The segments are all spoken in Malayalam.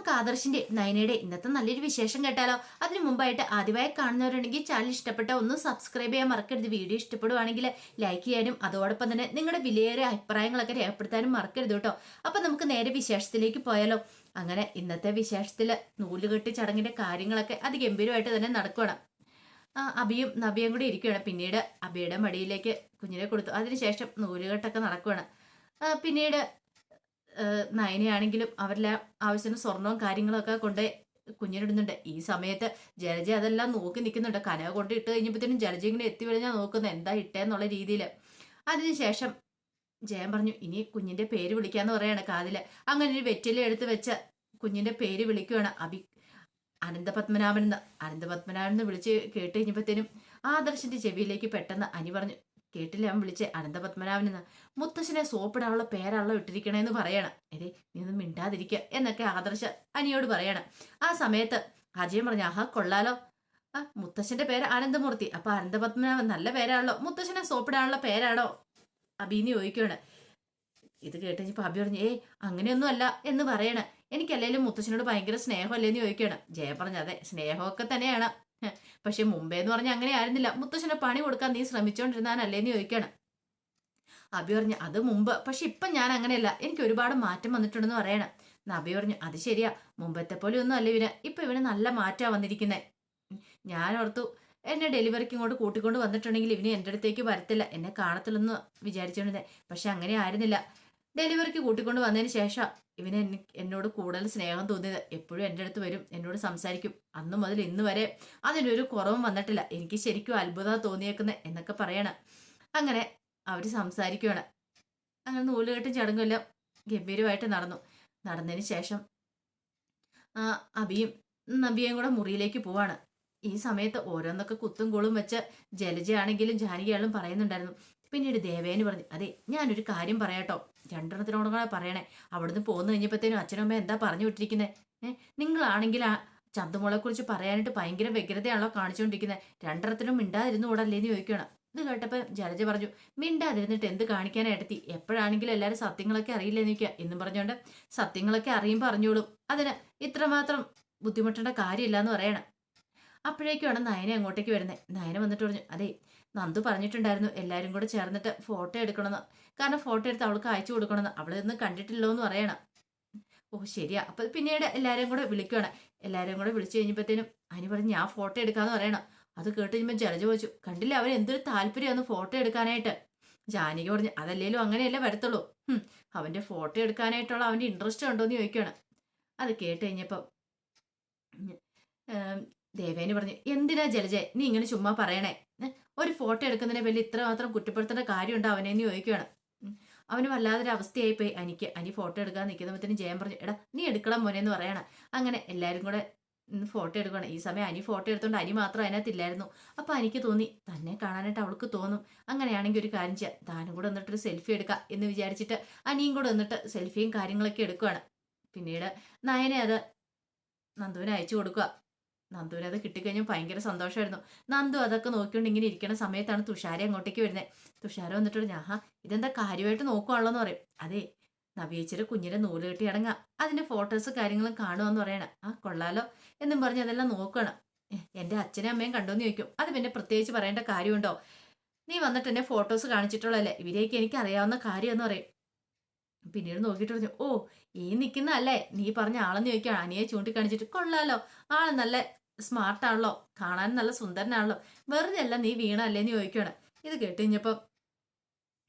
നമുക്ക് ആദർശിന്റെ നയനയുടെ ഇന്നത്തെ നല്ലൊരു വിശേഷം കേട്ടാലോ? അതിനു മുമ്പായിട്ട് ആദ്യമായി കാണുന്നവരുണ്ടെങ്കിൽ ചാനൽ ഇഷ്ടപ്പെട്ട ഒന്ന് സബ്സ്ക്രൈബ് ചെയ്യാൻ മറക്കരുത്. വീഡിയോ ഇഷ്ടപ്പെടുവാണെങ്കിൽ ലൈക്ക് ചെയ്യാനും അതോടൊപ്പം തന്നെ നിങ്ങളുടെ വിലയേറിയ അഭിപ്രായങ്ങളൊക്കെ രേഖപ്പെടുത്താനും മറക്കരുത് കേട്ടോ. അപ്പൊ നമുക്ക് നേരെ വിശേഷത്തിലേക്ക് പോയാലോ? അങ്ങനെ ഇന്നത്തെ വിശേഷത്തിൽ നൂലുകെട്ടി ചടങ്ങിന്റെ കാര്യങ്ങളൊക്കെ അതിഗംഭീരമായിട്ട് തന്നെ നടക്കണം അബിയും നബിയും കൂടി ഇരിക്കുകയാണ് പിന്നീട് അബിയുടെ മടിയിലേക്ക് കുഞ്ഞിനെ കൊടുത്തു. അതിനുശേഷം നൂലുകെട്ടൊക്കെ നടക്കുകയാണ് പിന്നീട് നയനയാണെങ്കിലും അവരുടെ ആവശ്യത്തിന് സ്വർണവും കാര്യങ്ങളൊക്കെ കൊണ്ട് കുഞ്ഞിനിടുന്നുണ്ട്. ഈ സമയത്ത് ജലജ അതെല്ലാം നോക്കി നിൽക്കുന്നുണ്ട്. കനക കൊണ്ട് ഇട്ട് കഴിഞ്ഞപ്പോഴത്തേനും ജലജ ഇങ്ങനെ എത്തി വിളിഞ്ഞാൽ നോക്കുന്നത് എന്താ ഇട്ടേന്നുള്ള രീതിയിൽ അതിനുശേഷം ജയൻ പറഞ്ഞു ഇനി കുഞ്ഞിന്റെ പേര് വിളിക്കാന്ന് പറയാണ് കാതിൽ. അങ്ങനെ ഒരു വെറ്റില എടുത്ത് വെച്ച കുഞ്ഞിന്റെ പേര് വിളിക്കുകയാണ് അഭി അനന്തപത്മനാഭൻ എന്ന്. അനന്തപത്മനാഭൻ എന്ന് വിളിച്ച് കേട്ട് കഴിഞ്ഞപ്പോഴത്തേനും ആദർശിന്റെ ചെവിയിലേക്ക് പെട്ടെന്ന് അനി പറഞ്ഞു കേട്ടില്ല അവൻ വിളിച്ച് അനന്തപത്മനാഭനെന്ന്. മുത്തശ്ശനെ സോപ്പിടാനുള്ള പേരാണല്ലോ ഇട്ടിരിക്കണേന്ന് പറയണം. എടേ നീ ഒന്നും മിണ്ടാതിരിക്കുക എന്നൊക്കെ ആദർശ അനിയോട് പറയണം. ആ സമയത്ത് അജയൻ പറഞ്ഞു ആഹാ കൊള്ളാലോ. ആ മുത്തശ്ശന്റെ പേര് ആനന്ദമൂർത്തി അപ്പൊ അനന്തപത്മനാഭൻ നല്ല പേരാണല്ലോ. മുത്തശ്ശനെ സോപ്പിടാനുള്ള പേരാണോ? അഭിനി ചോദിക്കുകയാണ്. ഇത് കേട്ട് കഴിഞ്ഞപ്പോ അബി പറഞ്ഞു ഏ അങ്ങനെയൊന്നും അല്ല എന്ന് പറയണ. എനിക്കല്ലേലും മുത്തശ്ശനോട് ഭയങ്കര സ്നേഹമല്ലേന്ന് ചോദിക്കുകയാണ്. ജയ പറഞ്ഞു അതെ സ്നേഹമൊക്കെ തന്നെയാണ്. പക്ഷെ മുമ്പേ എന്ന് പറഞ്ഞാൽ അങ്ങനെ ആയിരുന്നില്ല. മുത്തശ്ശനെ പണി കൊടുക്കാൻ നീ ശ്രമിച്ചോണ്ടിരുന്നാനല്ലേന്ന് ചോദിക്കണം. അബി പറഞ്ഞു അത് മുമ്പ്. പക്ഷെ ഇപ്പൊ ഞാൻ അങ്ങനെയല്ല. എനിക്ക് ഒരുപാട് മാറ്റം വന്നിട്ടുണ്ടെന്ന് പറയണം. നബി പറഞ്ഞു അത് ശരിയാ. മുമ്പത്തെ പോലെ ഒന്നും അല്ല ഇവന്. ഇപ്പൊ ഇവന് നല്ല മാറ്റാ വന്നിരിക്കുന്നത് ഞാൻ ഓർത്തു എന്നെ ഡെലിവറിക്ക് ഇങ്ങോട്ട് കൂട്ടിക്കൊണ്ട് വന്നിട്ടുണ്ടെങ്കിൽ ഇവന് എന്റെ അടുത്തേക്ക് വരത്തില്ല. എന്നെ കാണത്തില്ലെന്ന് വിചാരിച്ചോണ്ടിരുന്നേ. പക്ഷെ അങ്ങനെ ആയിരുന്നില്ല. ഡെലിവറിക്ക് കൂട്ടിക്കൊണ്ട് വന്നതിന് ശേഷം ഇവന് എന്നെ- എന്നോട് കൂടുതൽ സ്നേഹം തോന്നിയത് എപ്പോഴും എന്റെ അടുത്ത് വരും എന്നോട് സംസാരിക്കും. അന്നും മുതൽ ഇന്ന് വരെ അതിനൊരു കുറവും വന്നിട്ടില്ല. എനിക്ക് ശരിക്കും അത്ഭുതം തോന്നിയേക്കുന്നത് എന്നൊക്കെ പറയണം. അങ്ങനെ അവർ സംസാരിക്കുകയാണ് അങ്ങനെ നൂലുകെട്ടും ചടങ്ങുമെല്ലാം ഗംഭീരമായിട്ട് നടന്നു. നടന്നതിന് ശേഷം അബിയും നബിയും കൂടെ മുറിയിലേക്ക് പോവാണ്. ഈ സമയത്ത് ഓരോന്നൊക്കെ കുത്തും കുളും വെച്ച് ജലജയാണെങ്കിലും ജാനകിയാളും പറയുന്നുണ്ടായിരുന്നു. പിന്നീട് ദേവേന് പറഞ്ഞു അതെ ഞാനൊരു കാര്യം പറയാട്ടോ. രണ്ടെണ്ണത്തിനോടും കൂടെ പറയണേ. അവിടുന്ന് പോന്നു കഴിഞ്ഞപ്പോഴത്തേനും അച്ഛനും അമ്മ എന്താ പറഞ്ഞു വിട്ടിരിക്കുന്നത് ഏഹ് നിങ്ങളാണെങ്കിൽ ആ ചന്തുമോളെ കുറിച്ച് പറയാനായിട്ട് ഭയങ്കര വ്യഗ്രതയാണല്ലോ കാണിച്ചുകൊണ്ടിരിക്കുന്നത് രണ്ടെണ്ണത്തിനും മിണ്ടാതിരുന്നു കൂടല്ലേന്ന് ചോദിക്കണം ഇത് കേട്ടപ്പോൾ ജലജ പറഞ്ഞു മിണ്ടാതിരുന്നിട്ട് എന്ത് കാണിക്കാനായിട്ടെത്തി എപ്പോഴാണെങ്കിലും എല്ലാവരും സത്യങ്ങളൊക്കെ അറിയില്ലെന്ന് ചോദിക്കുക എന്നും പറഞ്ഞുകൊണ്ട് സത്യങ്ങളൊക്കെ അറിയും പറഞ്ഞോളും അതിന് ഇത്രമാത്രം ബുദ്ധിമുട്ടേണ്ട കാര്യമില്ല എന്ന് പറയണം. അപ്പോഴേക്കുമാണ് നയന അങ്ങോട്ടേക്ക് വരുന്നത് നയന വന്നിട്ട് പറഞ്ഞു അതെ നന്ദു പറഞ്ഞിട്ടുണ്ടായിരുന്നു എല്ലാവരും കൂടെ ചേർന്നിട്ട് ഫോട്ടോ എടുക്കണമെന്ന്. കാരണം ഫോട്ടോ എടുത്ത് അവൾക്ക് അയച്ചു കൊടുക്കണമെന്ന്. അവളിതൊന്നും കണ്ടിട്ടില്ലോ എന്ന് പറയണം. ഓ ശരിയാ. അപ്പൊ പിന്നീട് എല്ലാവരും കൂടെ വിളിക്കുകയാണ് എല്ലാവരും കൂടെ വിളിച്ചു കഴിഞ്ഞപ്പോഴത്തേനും അനി പറഞ്ഞ് ഞാൻ ഫോട്ടോ എടുക്കാന്ന് പറയണം. അത് കേട്ട് കഴിയുമ്പോൾ ജലജ ചോദിച്ചു കണ്ടില്ല അവൻ എന്തൊരു താല്പര്യമാണ് ഫോട്ടോ എടുക്കാനായിട്ട്? ജാനകി പറഞ്ഞു അതല്ലേലും അങ്ങനെയല്ലേ വരത്തുള്ളൂ. അവന്റെ ഫോട്ടോ എടുക്കാനായിട്ടുള്ള അവന്റെ ഇൻട്രസ്റ്റ് ഉണ്ടോ എന്ന് ചോദിക്കുകയാണ് അത് കേട്ട് കഴിഞ്ഞപ്പോൾ ദേവേനി പറഞ്ഞു എന്തിനാ ജലജ നീ ഇങ്ങനെ ചുമ്മാ പറയണേ? ഒരു ഫോട്ടോ എടുക്കുന്നതിനെ വലിയ ഇത്ര മാത്രം കുറ്റപ്പെടുത്തേണ്ട കാര്യമുണ്ടോ അവനെന്ന് ചോദിക്കുകയാണ് ഉം. അവന് വല്ലാതൊരു അവസ്ഥയായി പോയി അനിക്ക് അനി ഫോട്ടോ എടുക്കാൻ നിൽക്കുന്നതിന് ജയം പറഞ്ഞു എടാ നീ എടുക്കണം മോനെ എന്ന് പറയണം. അങ്ങനെ എല്ലാവരും കൂടെ ഫോട്ടോ എടുക്കണം ഈ സമയം അനി ഫോട്ടോ എടുത്തോണ്ട് അനി മാത്രം അതിനകത്തില്ലായിരുന്നു. അപ്പം എനിക്ക് തോന്നി തന്നെ കാണാനായിട്ട് അവൾക്ക് തോന്നും. അങ്ങനെയാണെങ്കിൽ ഒരു കാര്യം ചെയ്യാം. താനും കൂടെ വന്നിട്ടൊരു സെൽഫി എടുക്കാം എന്ന് വിചാരിച്ചിട്ട് അനിയും കൂടെ വന്നിട്ട് സെൽഫിയും കാര്യങ്ങളൊക്കെ എടുക്കുകയാണ് പിന്നീട് നയനെ അത് നന്ദുവിന് അയച്ചു കൊടുക്കുക നന്ദുവിന് അത് കിട്ടിക്കഴിഞ്ഞാൽ ഭയങ്കര സന്തോഷമായിരുന്നു. നന്ദു അതൊക്കെ നോക്കിക്കൊണ്ട് ഇങ്ങനെ ഇരിക്കുന്ന സമയത്താണ് തുഷാരി അങ്ങോട്ടേക്ക് വരുന്നത് തുഷാര വന്നിട്ട് ഞാഹാ ഇതെന്താ കാര്യമായിട്ട് നോക്കുവാണല്ലോ എന്ന് പറയും. അതെ നവീച്ചിയുടെ കുഞ്ഞിനെ നൂൽ കെട്ടി അടങ്ങാം. അതിന്റെ ഫോട്ടോസ് കാര്യങ്ങളും കാണുമെന്ന് പറയണ. ആ കൊള്ളാലോ എന്നും പറഞ്ഞ് അതെല്ലാം നോക്കണം എന്റെ അച്ഛനും അമ്മയും കണ്ടോന്ന് ചോദിക്കും. അത് പിന്നെ പ്രത്യേകിച്ച് പറയേണ്ട കാര്യമുണ്ടോ? നീ വന്നിട്ട് എന്നെ ഫോട്ടോസ് കാണിച്ചിട്ടുള്ളല്ലേ ഇവരെയൊക്കെ എനിക്ക് അറിയാവുന്ന കാര്യമെന്ന് പറയും. പിന്നീട് നോക്കിയിട്ട് പറഞ്ഞു ഓ ഈ നിൽക്കുന്ന അല്ലേ നീ പറഞ്ഞ ആളെന്ന് ചോദിക്കുകയാണ് അനിയെ ചൂണ്ടിക്കാണിച്ചിട്ട്. കൊള്ളാലോ. ആൾ നല്ല സ്മാർട്ടാണല്ലോ കാണാൻ നല്ല സുന്ദരനാണല്ലോ. വെറുതെ അല്ല നീ വീണല്ലേന്ന് ചോദിക്കുകയാണ് ഇത് കേട്ട് കഴിഞ്ഞപ്പം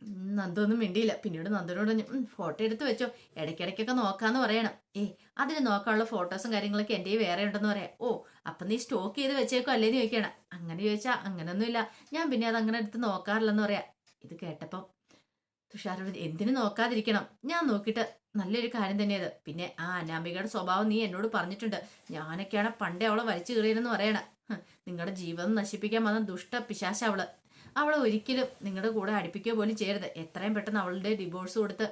ഉം, നന്ദു മിണ്ടിയില്ല. പിന്നീട് നന്ദനോട് "ഉം, ഫോട്ടോ എടുത്ത് വെച്ചോ. ഇടയ്ക്കിടയ്ക്കൊക്കെ നോക്കാന്ന് പറയണം. ഏ അതിന് നോക്കാനുള്ള ഫോട്ടോസും കാര്യങ്ങളൊക്കെ എന്റെ വേറെ ഉണ്ടെന്ന് പറയാം. ഓ അപ്പം നീ സ്റ്റോക്ക് ചെയ്ത് വെച്ചേക്കോ അല്ലേന്ന് ചോദിക്കണം അങ്ങനെ ചോദിച്ചാൽ അങ്ങനെയൊന്നുമില്ല ഞാൻ പിന്നെ അത് അങ്ങനെ എടുത്ത് നോക്കാറില്ലെന്ന് പറയാം. ഇത് കേട്ടപ്പം തുഷാരോട് എന്തിനു നോക്കാതിരിക്കണം. ഞാൻ നോക്കിയിട്ട് നല്ലൊരു കാര്യം തന്നെയത്. പിന്നെ ആ അനാമികയുടെ സ്വഭാവം നീ എന്നോട് പറഞ്ഞിട്ടുണ്ട്. ഞാനൊക്കെയാണ് പണ്ടേ അവളെ വലിച്ചു കീറിയെന്ന് പറയണ. നിങ്ങളുടെ ജീവിതം നശിപ്പിക്കാൻ വന്ന ദുഷ്ട പിശാശ അവൾ. അവളെ ഒരിക്കലും നിങ്ങളുടെ കൂടെ അടുപ്പിക്കുക പോലും ചെയ്യരുത്. എത്രയും പെട്ടെന്ന് അവളുടെ ഡിവോഴ്സ് കൊടുത്ത്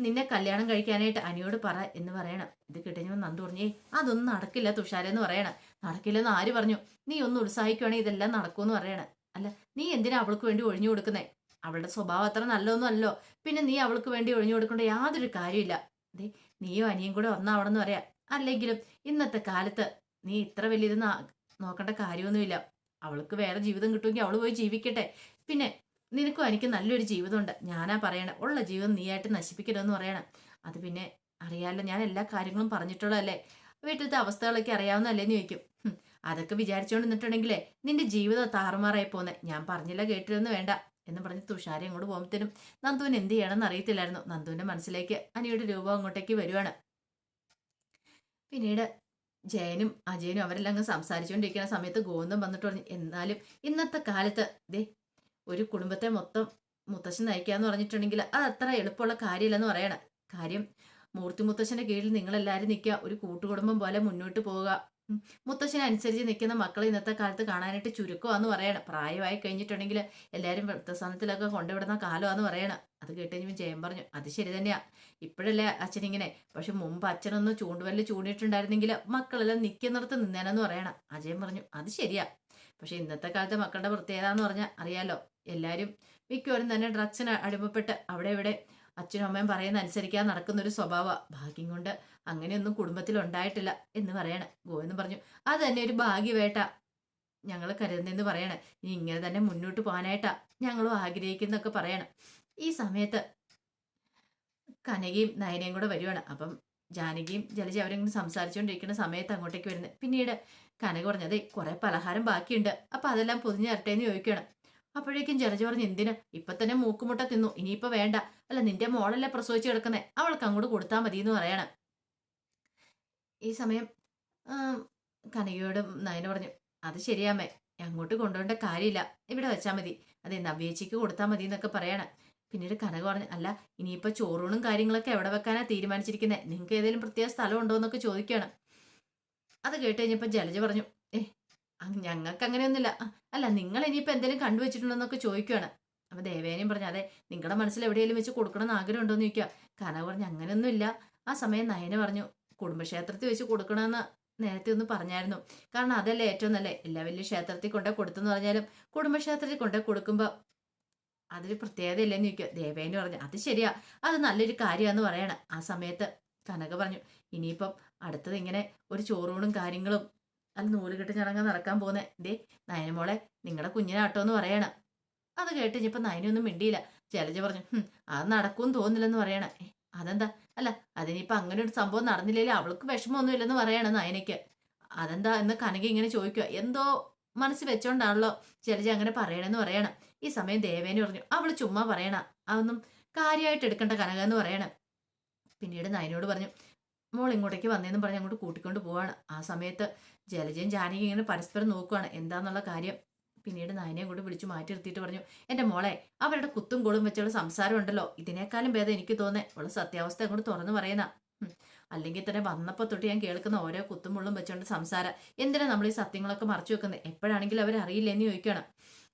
നിന്നെ കല്യാണം കഴിക്കാനായിട്ട് അനിയോട് പറ എന്ന് പറയണം. ഇത് കിട്ടുമ്പോൾ നന്ദു പറഞ്ഞേ അതൊന്നും നടക്കില്ല തുഷാരെന്ന് പറയണം. നടക്കില്ലെന്ന് ആര് പറഞ്ഞു? നീ ഒന്ന് ഉത്സാഹിക്കുവാണെങ്കിൽ ഇതെല്ലാം നടക്കുമെന്ന് പറയണം. അല്ല നീ എന്തിനാ അവൾക്ക് വേണ്ടി ഒഴിഞ്ഞു കൊടുക്കുന്നേ? അവളുടെ സ്വഭാവം അത്ര നല്ലതൊന്നും അല്ലോ പിന്നെ നീ അവൾക്ക് വേണ്ടി ഒഴിഞ്ഞു കൊടുക്കേണ്ട യാതൊരു കാര്യമില്ല അതെ നീയോ അനിയും കൂടെ വന്ന അവിടെ നിന്ന് പറയാം. അല്ലെങ്കിലും ഇന്നത്തെ കാലത്ത് നീ ഇത്ര വലിയ ഇത് നോക്കേണ്ട കാര്യമൊന്നുമില്ല. അവൾക്ക് വേറെ ജീവിതം കിട്ടുമെങ്കിൽ അവൾ പോയി ജീവിക്കട്ടെ. പിന്നെ നിനക്കും എനിക്ക് നല്ലൊരു ജീവിതമുണ്ട്. ഞാനാ പറയണേ ഉള്ള ജീവിതം നീയായിട്ട് നശിപ്പിക്കരുതെന്ന് പറയണം. അത് പിന്നെ അറിയാമല്ലോ ഞാൻ എല്ലാ കാര്യങ്ങളും പറഞ്ഞിട്ടുള്ളതല്ലേ? വീട്ടിലത്തെ അവസ്ഥകളൊക്കെ അറിയാവുന്നല്ലേന്ന് ചോദിക്കും. അതൊക്കെ വിചാരിച്ചുകൊണ്ട് നിന്നിട്ടുണ്ടെങ്കിലേ നിന്റെ ജീവിതം താറുമാറായി പോന്നെ ഞാൻ പറഞ്ഞില്ല കേട്ടില്ലെന്ന് വേണ്ട. എന്ന് പറഞ്ഞ് തുഷാരി അങ്ങോട്ട് പോകുമ്പോഴത്തേനും നന്ദുവിന് എന്ത് ചെയ്യണമെന്ന് അറിയത്തില്ലായിരുന്നു നന്ദുവിന്റെ മനസ്സിലേക്ക് അനിയുടെ രൂപം അങ്ങോട്ടേക്ക് വരുവാണ് പിന്നീട് ജയനും അജയനും അവരെല്ലാം അങ്ങ് സംസാരിച്ചുകൊണ്ടിരിക്കുന്ന സമയത്ത് ഗോവിന്ദം വന്നിട്ട് പറഞ്ഞു എന്നാലും ഇന്നത്തെ കാലത്ത് ദേ ഒരു കുടുംബത്തെ മൊത്തം മുത്തശ്ശൻ നയിക്കാന്ന് പറഞ്ഞിട്ടുണ്ടെങ്കിൽ അത് അത്ര എളുപ്പമുള്ള കാര്യമില്ലെന്ന് പറയണം കാര്യം മൂർത്തി മുത്തശ്ശന്റെ കീഴിൽ നിങ്ങളെല്ലാവരും നിൽക്കുക ഒരു കൂട്ടുകുടുംബം പോലെ മുന്നോട്ട് പോവുക. മുത്തശ്ശനനുസരിച്ച് നിൽക്കുന്ന മക്കൾ ഇന്നത്തെ കാലത്ത് കാണാനായിട്ട് ചുരുക്കമാന്ന് പറയണം. പ്രായമായി കഴിഞ്ഞിട്ടുണ്ടെങ്കിൽ എല്ലാവരും വൃദ്ധസ്ഥാനത്തിലൊക്കെ കൊണ്ടുവിടുന്ന കാലമാന്ന് പറയണം. അത് കേട്ട് കഴിഞ്ഞപ്പോൾ ജയം പറഞ്ഞു. അത് ശരി തന്നെയാ. ഇപ്പോഴല്ലേ അച്ഛനിങ്ങനെ. പക്ഷെ മുമ്പ് അച്ഛനൊന്ന് ചൂണ്ടുവല്ല് ചൂണ്ടിയിട്ടുണ്ടായിരുന്നെങ്കിൽ മക്കളെല്ലാം നിൽക്കുന്നിടത്ത് നിന്നേനെന്ന് പറയണം. അജയൻ പറഞ്ഞു അത് ശരിയാ. പക്ഷെ ഇന്നത്തെ കാലത്തെ മക്കളുടെ പ്രത്യേകത എന്ന് പറഞ്ഞാൽ അറിയാലോ എല്ലാവരും മിക്കവാറും തന്നെ ഡ്രഗ്സിന് അടിമപ്പെട്ട് അവിടെ ഇവിടെ അച്ഛനും അമ്മയും പറയുന്ന അനുസരിക്കാൻ നടക്കുന്ന ഒരു സ്വഭാവ ഭാഗ്യം കൊണ്ട് അങ്ങനെയൊന്നും കുടുംബത്തിൽ ഉണ്ടായിട്ടില്ല എന്ന് പറയണേ. ഗോവിന്ദൻ പറഞ്ഞു. അത് തന്നെ ഒരു ഭാഗ്യവേട്ട. ഞങ്ങൾ കരുതുന്നെന്ന് പറയണേ. ഇനി ഇങ്ങനെ തന്നെ മുന്നോട്ട് പോകാനായിട്ടാ ഞങ്ങളും ആഗ്രഹിക്കുന്നൊക്കെ പറയണം. ഈ സമയത്ത് കനകയും നയനയും കൂടെ വരുവാണ്. അപ്പം ജാനകിയും ജലജ അവരെങ്കിലും സംസാരിച്ചുകൊണ്ടിരിക്കുന്ന സമയത്ത് അങ്ങോട്ടേക്ക് വരുന്നത്. പിന്നീട് കനക പറഞ്ഞതേ കുറെ പലഹാരം ബാക്കിയുണ്ട്. അപ്പൊ അതെല്ലാം പൊതിഞ്ഞ് തരട്ടേന്ന് ചോദിക്കണം അപ്പോഴേക്കും ജലജ പറഞ്ഞു എന്തിന്? ഇപ്പൊ തന്നെ മൂക്കുമുട്ട തിന്നു ഇനിയിപ്പോ വേണ്ട. അല്ല നിന്റെ മോളല്ലേ പ്രസവിച്ചു കിടക്കുന്നേ? അവൾക്ക് അങ്ങോട്ട് കൊടുത്താൽ മതി എന്ന് പറയണം. ഈ സമയം കനകയോട് നയന പറഞ്ഞു അത് ശരിയാമേ അങ്ങോട്ട് കൊണ്ടുപോകേണ്ട കാര്യമില്ല. ഇവിടെ വെച്ചാൽ മതി. അതെ നവ്യേച്ചിക്ക് കൊടുത്താൽ മതി എന്നൊക്കെ പറയണം. പിന്നീട് കനക പറഞ്ഞു അല്ല ഇനിയിപ്പൊ ചോറൂണും കാര്യങ്ങളൊക്കെ എവിടെ വെക്കാനാ തീരുമാനിച്ചിരിക്കുന്നത് നിങ്ങൾക്ക് ഏതെങ്കിലും പ്രത്യേക സ്ഥലം ഉണ്ടോ എന്നൊക്കെ ചോദിക്കണം. അത് കേട്ട് കഴിഞ്ഞപ്പോൾ ജലജ പറഞ്ഞു ഏ ഞങ്ങൾക്ക് അങ്ങനെയൊന്നുമില്ല അല്ല നിങ്ങൾ ഇനിയിപ്പോൾ എന്തെങ്കിലും കണ്ടുവച്ചിട്ടുണ്ടോന്നൊക്കെ ചോദിക്കുകയാണ് അപ്പൊ ദേവേനയും പറഞ്ഞു അതെ നിങ്ങളുടെ മനസ്സിൽ എവിടെയെങ്കിലും വെച്ച് കൊടുക്കണം എന്ന് ആഗ്രഹം ഉണ്ടോന്ന് ചോദിക്കുക കനക പറഞ്ഞു അങ്ങനെയൊന്നുമില്ല. ആ സമയം നയന പറഞ്ഞു കുടുംബക്ഷേത്രത്തിൽ വെച്ച് കൊടുക്കണമെന്ന് നേരത്തെ ഒന്ന് പറഞ്ഞായിരുന്നു. കാരണം അതല്ലേ ഏറ്റവും നല്ല എല്ലാ വലിയ ക്ഷേത്രത്തിൽ കൊണ്ടേ കൊടുത്തെന്ന് പറഞ്ഞാലും കുടുംബക്ഷേത്രത്തിൽ കൊണ്ടേ കൊടുക്കുമ്പോൾ അതൊരു പ്രത്യേകത ഇല്ലെന്ന് ചോദിക്കുക ദേവേനു പറഞ്ഞു അത് ശരിയാ അത് നല്ലൊരു കാര്യമാണെന്ന് പറയണം. ആ സമയത്ത് കനക പറഞ്ഞു ഇനിയിപ്പം അടുത്തത് ഇങ്ങനെ ഒരു ചോറൂണും കാര്യങ്ങളും അത് നൂലുകെട്ട് ചടങ്ങ് നടക്കാൻ പോകുന്ന ദേ നയനമോളെ നിങ്ങളുടെ കുഞ്ഞിനാട്ടോ എന്ന് പറയണം. അത് കേട്ട് ഇനിയിപ്പം നയനൊന്നും മിണ്ടിയില്ല. ജലജ പറഞ്ഞു "ഹും, അത് നടക്കും തോന്നില്ലെന്ന് പറയണം. അതെന്താ? അല്ല അതിനിപ്പോ അങ്ങനെ ഒരു സംഭവം നടന്നില്ലെങ്കിൽ അവൾക്ക് വിഷമമൊന്നും ഇല്ലെന്ന് പറയണം നയനയ്ക്ക്. അതെന്താ? എന്ന് കനക ഇങ്ങനെ ചോദിക്കുക എന്തോ മനസ്സ് വെച്ചോണ്ടാണല്ലോ ജലജ അങ്ങനെ പറയണെന്ന് പറയണം. ഈ സമയം ദേവേനെ പറഞ്ഞു അവൾ ചുമ്മാ പറയണ അതൊന്നും കാര്യമായിട്ട് എടുക്കേണ്ട കനക എന്ന് പറയണം. പിന്നീട് നയനോട് പറഞ്ഞു മോൾ ഇങ്ങോട്ടേക്ക് വന്നേന്നും പറഞ്ഞ് അങ്ങോട്ട് കൂട്ടിക്കൊണ്ട് പോവാണ്. ആ സമയത്ത് ജലജയും ജാനകി ഇങ്ങനെ പരസ്പരം നോക്കുകയാണ് എന്താന്നുള്ള കാര്യം പിന്നീട് നായനെ കൂടി വിളിച്ചു മാറ്റി നിർത്തിയിട്ട് പറഞ്ഞു എന്റെ മോളെ അവരുടെ കുത്തും കോളും വെച്ചുള്ള സംസാരം ഉണ്ടല്ലോ. ഇതിനേക്കാളും ഭേദം എനിക്ക് തോന്നേ. ഉള്ള സത്യാവസ്ഥ അങ്ങോട്ട് തുറന്നു പറയുന്ന. അല്ലെങ്കിൽ തന്നെ വന്നപ്പോൾ തൊട്ട് ഞാൻ കേൾക്കുന്ന ഓരോ കുത്തും മുള്ളും വെച്ചുകൊണ്ട് സംസാരം. എന്തിനാ നമ്മൾ ഈ സത്യങ്ങളൊക്കെ മറച്ചു വെക്കുന്നത് എപ്പോഴാണെങ്കിലും അവർ അറിയില്ല എന്ന് ചോദിക്കണം.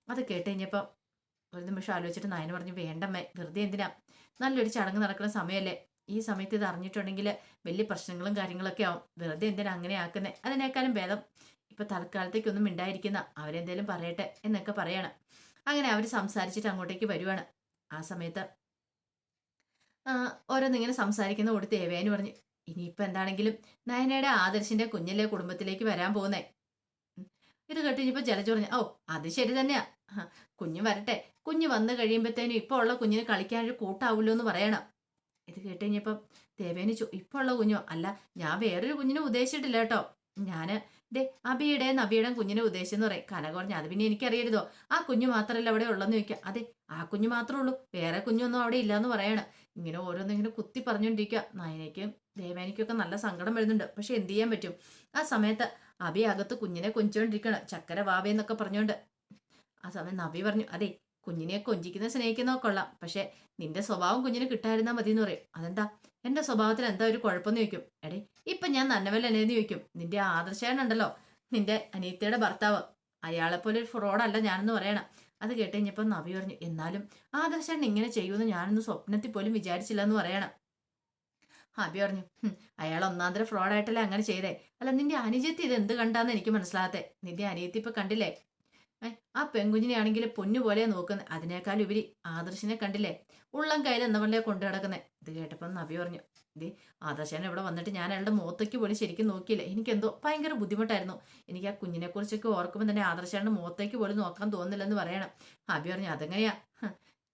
അത് കേട്ട് കഴിഞ്ഞപ്പോൾ ഒരു നിമിഷം ആലോചിച്ചിട്ട് നായന പറഞ്ഞു വേണ്ടമ്മേ വെറുതെ എന്തിനാ? നല്ലൊരു ചടങ്ങ് നടക്കുന്ന സമയമല്ലേ ഈ സമയത്ത് ഇത് അറിഞ്ഞിട്ടുണ്ടെങ്കിൽ വലിയ പ്രശ്നങ്ങളും കാര്യങ്ങളൊക്കെ ആവും. വെറുതെ എന്തിനാ അങ്ങനെ ആക്കുന്നത് അതിനേക്കാളും ഭേദം ഇപ്പൊ തൽക്കാലത്തേക്കൊന്നും മിണ്ടായിരിക്കുന്ന അവരെന്തേലും പറയട്ടെ എന്നൊക്കെ പറയണം. അങ്ങനെ അവർ സംസാരിച്ചിട്ട് അങ്ങോട്ടേക്ക് വരുവാണ്. ആ സമയത്ത് ഓരോന്നിങ്ങനെ സംസാരിക്കുന്ന കൂടി ദേവേന് പറഞ്ഞു ഇനിയിപ്പോൾ എന്താണെങ്കിലും നയനയുടെ ആദർശിന്റെ കുഞ്ഞിലെ കുടുംബത്തിലേക്ക് വരാൻ പോകുന്നേ? ഇത് കേട്ട് ഇനിയിപ്പോൾ ജലജ പറഞ്ഞു ഓ അത് ശരി തന്നെയാ. കുഞ്ഞ് വരട്ടെ. കുഞ്ഞ് വന്നു കഴിയുമ്പോഴത്തേനും ഇപ്പോൾ ഉള്ള കുഞ്ഞിന് കളിക്കാനൊരു കൂട്ടാവൂല്ലോ എന്ന് പറയണം. ഇത് കേട്ട് കഴിഞ്ഞപ്പം ദേവേന് ചോ ഇപ്പൊ ഉള്ള കുഞ്ഞോ അല്ല ഞാൻ വേറൊരു കുഞ്ഞിനെ ഉദ്ദേശിച്ചിട്ടില്ല കേട്ടോ. ഞാൻ ദേ അബിയുടെ നബിയുടെ കുഞ്ഞിനെ ഉദ്ദേശിച്ചെന്ന് പറയും. കനക പറഞ്ഞു അത് പിന്നെ എനിക്കറിയരുതോ. ആ കുഞ്ഞു മാത്രമല്ല അവിടെ ഉള്ളെന്ന് ചോദിക്കുക അതെ ആ കുഞ്ഞു മാത്രമേ ഉള്ളൂ. വേറെ കുഞ്ഞൊന്നും അവിടെ ഇല്ലാന്ന് പറയാണ്. ഇങ്ങനെ ഓരോന്നും ഇങ്ങനെ കുത്തി പറഞ്ഞുകൊണ്ടിരിക്കുക നയനയ്ക്കും ദേവേനയ്ക്കൊക്കെ നല്ല സങ്കടം വരുന്നുണ്ട്. പക്ഷെ എന്ത് ചെയ്യാൻ പറ്റും? ആ സമയത്ത് അബി അകത്ത് കുഞ്ഞിനെ കൊഞ്ചോണ്ടിരിക്കണം ചക്കര വാവേന്നൊക്കെ പറഞ്ഞോണ്ട്. ആ സമയം നബി പറഞ്ഞു അതെ കുഞ്ഞിനെ കൊഞ്ചിക്കുന്ന സ്നേഹിക്കുന്ന കൊള്ളാം. പക്ഷെ നിന്റെ സ്വഭാവം കുഞ്ഞിന് കിട്ടായിരുന്നാ മതി എന്ന് പറയും. അതെന്താ? എന്റെ സ്വഭാവത്തിൽ എന്താ ഒരു കുഴപ്പമെന്ന് ചോദിക്കും. എടേ ഇപ്പൊ ഞാൻ നന്നവല്ല എന്നു ചോദിക്കും. നിന്റെ ആദർശേനുണ്ടല്ലോ നിന്റെ അനിയത്തിയുടെ ഭർത്താവ്. അയാളെ പോലെ ഒരു ഫ്രോഡല്ല ഞാനെന്ന് പറയണം. അത് കേട്ട് കഴിഞ്ഞപ്പോൾ നവി പറഞ്ഞു എന്നാലും ആദർശൻ ഇങ്ങനെ ചെയ്യുമെന്ന് ഞാനൊന്ന് സ്വപ്നത്തിൽ പോലും വിചാരിച്ചില്ല എന്ന് പറയണം. ഹബി പറഞ്ഞു അയാൾ ഒന്നാന്തര ഫ്രോഡായിട്ടല്ലേ അങ്ങനെ ചെയ്തേ. അല്ല നിന്റെ അനുജത്തി ഇത് എന്ത് കണ്ടാന്ന് എനിക്ക് മനസ്സിലാകത്തെ. നിന്റെ അനിയത്തി ഇപ്പൊ കണ്ടില്ലേ? ആ പെൺകുഞ്ഞിനെ ആണെങ്കിൽ പൊന്നു പോലെ നോക്കുന്നത് അതിനേക്കാൾ ഉപരി ആദർശിനെ കണ്ടില്ലേ? ഉള്ളം കയ്യിൽ എന്നവളെ കൊണ്ടു കിടക്കുന്നേ ഇത് കേട്ടപ്പോൾ നബി പറഞ്ഞു ഇത് ആദർശനെ ഇവിടെ വന്നിട്ട് ഞാൻ അയാളുടെ മുഖത്തേക്ക് പോലും ശരിക്കും നോക്കിയില്ല? എനിക്കെന്തോ ഭയങ്കര ബുദ്ധിമുട്ടായിരുന്നു. എനിക്ക് ആ കുഞ്ഞിനെ കുറിച്ചൊക്കെ ഓർക്കുമ്പോൾ തന്നെ ആദർശയുടെ മുഖത്തേക്ക് പോലും നോക്കാൻ തോന്നില്ലെന്ന് പറയണം. അബി പറഞ്ഞു അതെങ്ങനെയാ?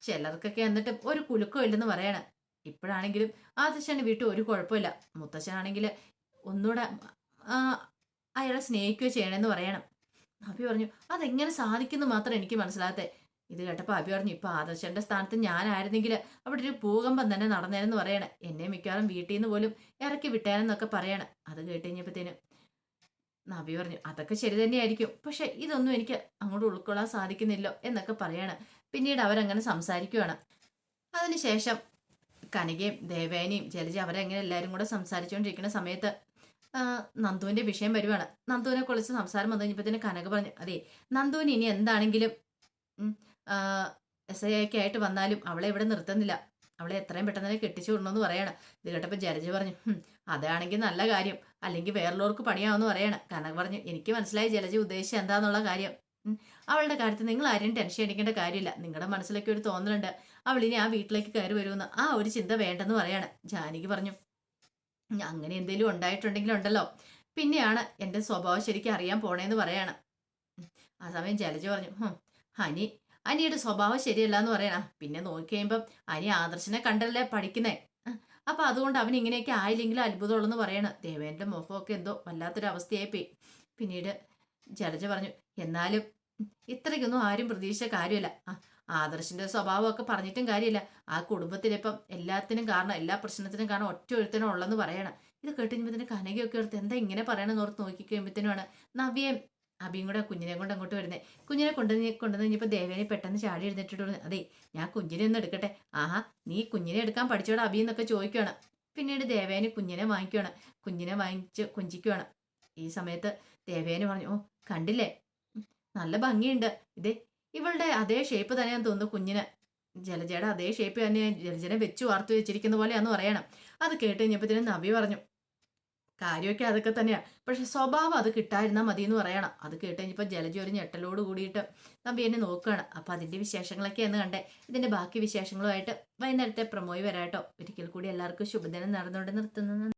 ചിലർക്കൊക്കെ എന്നിട്ട് ഒരു കുലുക്കം ഇല്ലെന്ന് പറയണം. ഇപ്പോഴാണെങ്കിലും ആദർശന്റെ വീട്ടിൽ ഒരു കുഴപ്പമില്ല. മുത്തശ്ശനാണെങ്കിൽ ഒന്നുകൂടെ അയാളെ സ്നേഹിക്കുകയോ ചെയ്യണമെന്ന് പറയണം. അബി പറഞ്ഞു അതെങ്ങനെ സാധിക്കുന്നു മാത്രം എനിക്ക് മനസ്സിലാകത്തെ. ഇത് കേട്ടപ്പോൾ അഭി പറഞ്ഞു ഇപ്പൊ ആദർശന്റെ സ്ഥാനത്ത് ഞാനായിരുന്നെങ്കിൽ അവിടെ ഒരു ഭൂകമ്പം തന്നെ നടന്നേനെന്ന് പറയണേ. എന്നെ മിക്കവാറും വീട്ടിൽ നിന്ന് പോലും ഇറക്കി വിട്ടേനെന്നൊക്കെ പറയണം. അത് കേട്ട് കഴിഞ്ഞപ്പോഴത്തേനും നബി പറഞ്ഞു അതൊക്കെ ശരി തന്നെയായിരിക്കും. പക്ഷെ ഇതൊന്നും എനിക്ക് അങ്ങോട്ട് ഉൾക്കൊള്ളാൻ സാധിക്കുന്നില്ലോ എന്നൊക്കെ പറയാണ്. പിന്നീട് അവരങ്ങനെ സംസാരിക്കുവാണ്. അതിനുശേഷം കനികയും ദേവേനയും ജലജ അവരെങ്ങനെ എല്ലാവരും കൂടെ സംസാരിച്ചുകൊണ്ടിരിക്കുന്ന സമയത്ത് നന്ദുവിന്റെ വിഷയം വരുവാണ്. നന്ദുവിനെ കുറിച്ച് സംസാരം വന്നു കഴിഞ്ഞപ്പോ കനക പറഞ്ഞു അതെ നന്ദുവിന് ഇനി എന്താണെങ്കിലും എസ് ഐ ഒക്കെ ആയിട്ട് വന്നാലും അവളെ ഇവിടെ നിർത്തുന്നില്ല. അവളെ എത്രയും പെട്ടെന്ന് തന്നെ കെട്ടിച്ചു വിടണമെന്ന് പറയാണ്. ഇത് കേട്ടപ്പോൾ ജരജി പറഞ്ഞു "ഹും, അതാണെങ്കിൽ നല്ല കാര്യം. അല്ലെങ്കിൽ വേറുള്ളവർക്ക് പണിയാവെന്ന് പറയാണ്. കനക പറഞ്ഞു എനിക്ക് മനസ്സിലായി ജലജ ഉദ്ദേശിച്ചത് എന്താന്നുള്ള കാര്യം. അവളുടെ കാര്യത്തിൽ നിങ്ങൾ ആരും ടെൻഷൻ അടിക്കേണ്ട കാര്യമില്ല. നിങ്ങളുടെ മനസ്സിലൊക്കെ ഒരു തോന്നലുണ്ട്. അവൾ ഇനി ആ വീട്ടിലേക്ക് കയറി വരുമെന്ന് ആ ഒരു ചിന്ത വേണ്ടെന്ന് പറയാണ്. ജാനകി പറഞ്ഞു "ഉം, അങ്ങനെ എന്തെങ്കിലും ഉണ്ടായിട്ടുണ്ടെങ്കിൽ ഉണ്ടല്ലോ. പിന്നെയാണ് എന്റെ സ്വഭാവം ശരിക്കും അറിയാൻ പോണേന്ന് പറയാണ്. ആ സമയം ജലജ പറഞ്ഞു "ഹും, ഹനി അനിയുടെ സ്വഭാവം ശരിയല്ല എന്ന് പറയണ. പിന്നെ നോക്കി കഴിയുമ്പം അനി ആദർശനെ കണ്ടല്ലേ പഠിക്കുന്നേ? അപ്പൊ അതുകൊണ്ട് അവൻ ഇങ്ങനെയൊക്കെ ആയില്ലെങ്കിലും അത്ഭുതമുള്ളെന്ന് പറയണ. ദേവേന്റെ മുഖമൊക്കെ എന്തോ വല്ലാത്തൊരു അവസ്ഥയായി പോയി പിന്നീട് ജലജ പറഞ്ഞു എന്നാലും ഇത്രയ്ക്കൊന്നും ആരും പ്രതീക്ഷിച്ച കാര്യമില്ല. ആ, സ്വഭാവം സ്വഭാവമൊക്കെ പറഞ്ഞിട്ടും കാര്യമില്ല. ആ കുടുംബത്തിലിപ്പം എല്ലാത്തിനും കാരണം എല്ലാ പ്രശ്നത്തിനും കാരണം ഒറ്റ ഒരുത്തനും ഉള്ളെന്ന് പറയണം. ഇത് കേട്ടുകഴിയുമ്പോഴത്തേന് കനകയൊക്കെ എടുത്ത് എന്താ ഇങ്ങനെ പറയണമെന്ന് ഓർത്ത് നോക്കി കഴിയുമ്പോഴത്തേനുമാണ് നവ്യയും അബിയും കൂടെ കുഞ്ഞിനെ കൊണ്ട് അങ്ങോട്ട് വരുന്നത് കുഞ്ഞിനെ കൊണ്ടുവന്ന് കൊണ്ടുവന്ന് കഴിഞ്ഞപ്പോൾ ദേവേനെ പെട്ടെന്ന് ചാടി എഴുന്നേറ്റിട്ട് അതെ ഞാൻ കുഞ്ഞിനെ ഒന്ന് എടുക്കട്ടെ. ആഹാ നീ കുഞ്ഞിനെ എടുക്കാൻ പഠിച്ചോടാ അബി എന്നൊക്കെ ചോദിക്കുകയാണ് പിന്നീട് ദേവേന് കുഞ്ഞിനെ വാങ്ങിക്കുകയാണ് കുഞ്ഞിനെ വാങ്ങിച്ച് കുഞ്ചിക്കുകയാണ് ഈ സമയത്ത് ദേവേന് പറഞ്ഞു ഓ കണ്ടില്ലേ? നല്ല ഭംഗിയുണ്ട്. ഇതേ ഇവളുടെ അതേ ഷേപ്പ് തന്നെയാന്ന് തോന്നുന്നു കുഞ്ഞിന്. ജലജയുടെ അതേ ഷേപ്പ് തന്നെ ജലജനെ വെച്ചു വാർത്തു വെച്ചിരിക്കുന്ന പോലെയാന്ന് പറയണം. അത് കേട്ട് കഴിഞ്ഞപ്പോഴത്തേനും നബി പറഞ്ഞു കാര്യമൊക്കെ അതൊക്കെ തന്നെയാണ് പക്ഷെ സ്വഭാവം അത് കിട്ടാതിരുന്നാൽ മതി എന്ന് പറയണം. അത് കേട്ട് കഴിഞ്ഞപ്പോൾ ജലജ ഒരു ഞെട്ടലോട് കൂടിയിട്ട് നമ്പി എന്നെ നോക്കുകയാണ്. അപ്പം അതിന്റെ വിശേഷങ്ങളൊക്കെ എന്ന് കണ്ടേ. ഇതിന്റെ ബാക്കി വിശേഷങ്ങളുമായിട്ട് വൈകുന്നേരത്തെ പ്രമോയി വരാട്ടോ. ഒരിക്കൽ കൂടി എല്ലാവർക്കും ശുഭദിനം നടന്നുകൊണ്ട് നിർത്തുന്നു.